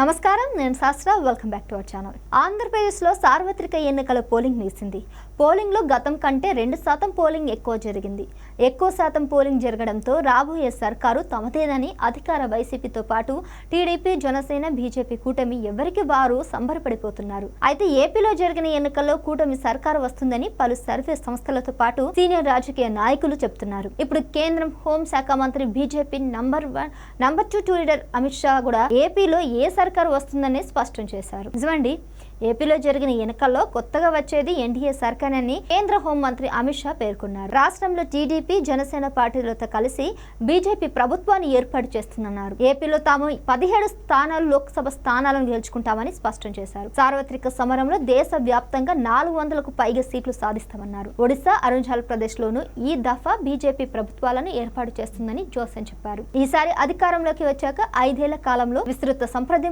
నమస్కారం నేను Shastra welcome back to our channel. ఆంధ్రప్రదేశ్లో సార్వత్రిక ఎన్నికల పోలింగ్ నిలిచింది. పోలింగ్లో గతం కంటే రెండు శాతం పోలింగ్ ఎక్కువ జరిగింది. ఎక్కువ శాతం పోలింగ్ జరగడంతో రాబోయే సర్కారు తమదేనని అధికార వైసీపీతో పాటు టీడీపీ జనసేన బీజేపీ కూటమి ఎవరికి వారు సంబరపడిపోతున్నారు. అయితే ఏపీలో జరిగిన ఎన్నికల్లో కూటమి సర్కారు వస్తుందని పలు సర్వే సంస్థలతో పాటు సీనియర్ రాజకీయ నాయకులు చెప్తున్నారు ఇప్పుడు కేంద్రం హోంశాఖ మంత్రి BJP number one number two two leader Amit Shah కూడా ఏపీలో ఏ సర్కారు వస్తుందని స్పష్టం చేశారు. నిజమండి ఏపీలో జరిగిన ఎన్నికల్లో కొత్తగా వచ్చేది ఎన్డీఏ సర్కారని కేంద్ర హోంమంత్రి అమిత్ షా పేర్కొన్నారు. రాష్ట్రంలో టీడీపీ జనసేన పార్టీలతో కలిసి బీజేపీ ప్రభుత్వాన్ని ఏర్పాటు చేస్తుందన్నారు. ఏపీలో తాము పదిహేడు స్థానాలు లోక్సభ స్థానాలను గెలుచుకుంటామని స్పష్టం చేశారు. సార్వత్రిక సమరంలో దేశ వ్యాప్తంగా నాలుగు వందలకు పైగా సీట్లు సాధిస్తామన్నారు. ఒడిశా అరుణాచల్ ప్రదేశ్ లోను ఈ దఫా బీజేపీ ప్రభుత్వాలను ఏర్పాటు చేస్తుందని జోసెన్ చెప్పారు. ఈసారి అధికారంలోకి వచ్చాక ఐదేళ్ళ కాలంలో విస్తృత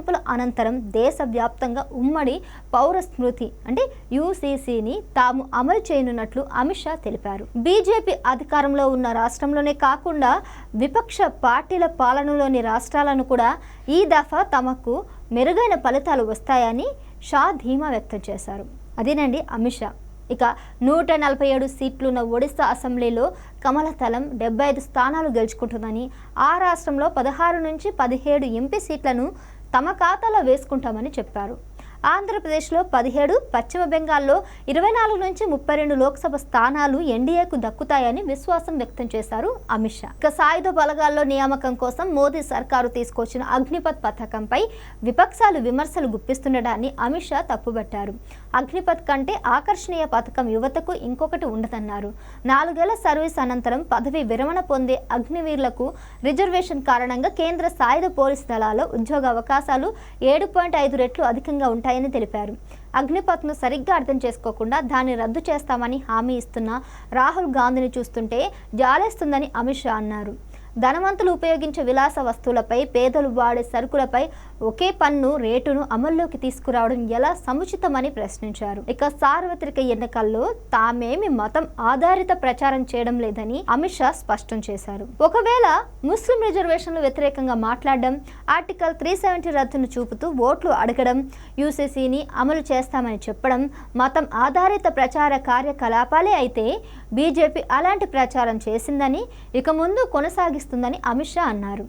మార్పుల అనంతరం దేశవ్యాప్తంగా ఉమ్మడి పౌర స్మృతి అంటే యూసీసీని తాము అమలు చేయనున్నట్లు అమిత్ షా తెలిపారు. బీజేపీ అధికారంలో ఉన్న రాష్ట్రంలోనే కాకుండా విపక్ష పార్టీల పాలనలోని రాష్ట్రాలను కూడా ఈ దఫా తమకు మెరుగైన ఫలితాలు వస్తాయని షా ధీమా వ్యక్తం చేశారు. అదేనండి అమిత్ షా. ఇక నూట నలభై ఏడు సీట్లున్న ఒడిశా అసెంబ్లీలో కమలతలం డెబ్బై ఐదు స్థానాలు గెలుచుకుంటుందని ఆ రాష్ట్రంలో పదహారు నుంచి పదిహేడు ఎంపీ సీట్లను తమ ఖాతాలో వేసుకుంటామని చెప్పారు. ఆంధ్రప్రదేశ్లో పదిహేడు పశ్చిమ బెంగాల్లో ఇరవై నాలుగు నుంచి ముప్పై రెండు లోక్సభ స్థానాలు ఎన్డీఏకు దక్కుతాయని విశ్వాసం వ్యక్తం చేశారు అమిత్ షా. ఇక సాయుధ బలగాల్లో నియామకం కోసం మోదీ సర్కారు తీసుకొచ్చిన అగ్నిపథ్ పథకంపై విపక్షాలు విమర్శలు గుప్పిస్తుండడాన్ని అమిత్ షా తప్పుబట్టారు. అగ్నిపథ్ కంటే ఆకర్షణీయ పథకం యువతకు ఇంకొకటి ఉండదన్నారు. నాలుగేళ్ళ సర్వీస్ అనంతరం పదవి విరమణ పొందే అగ్నివీరులకు రిజర్వేషన్ కారణంగా కేంద్ర సాయుధ పోలీసు దళాల్లో ఉద్యోగ అవకాశాలు ఏడు పాయింట్ ఐదు రెట్లు అధికంగా ఉంటాయి ఉంటాయని తెలిపారు. అగ్నిపథ్ను సరిగ్గా అర్థం చేసుకోకుండా దాన్ని రద్దు చేస్తామని హామీ ఇస్తున్న రాహుల్ గాంధీని చూస్తుంటే జాలేస్తుందని అమిత్ షా అన్నారు. ధనవంతులు ఉపయోగించే విలాస వస్తువులపై పేదలు వాడే సరుకులపై ఒకే పన్ను రేటును అమల్లోకి తీసుకురావడం ఎలా సముచితమని ప్రశ్నించారు. ఇక సార్వత్రిక ఎన్నికల్లో తామేమి మతం ఆధారిత ప్రచారం చేయడం లేదని అమిత్ షా స్పష్టం చేశారు. ఒకవేళ ముస్లిం రిజర్వేషన్లు వ్యతిరేకంగా మాట్లాడడం ఆర్టికల్ త్రీ సెవెంటీ రద్దును చూపుతూ ఓట్లు అడగడం యూసీసీని అమలు చేస్తామని చెప్పడం మతం ఆధారిత ప్రచార కార్యకలాపాలే అయితే బీజేపీ అలాంటి ప్రచారం చేసిందని ఇక ముందు చేస్తుందని అమిత్ షా అన్నారు.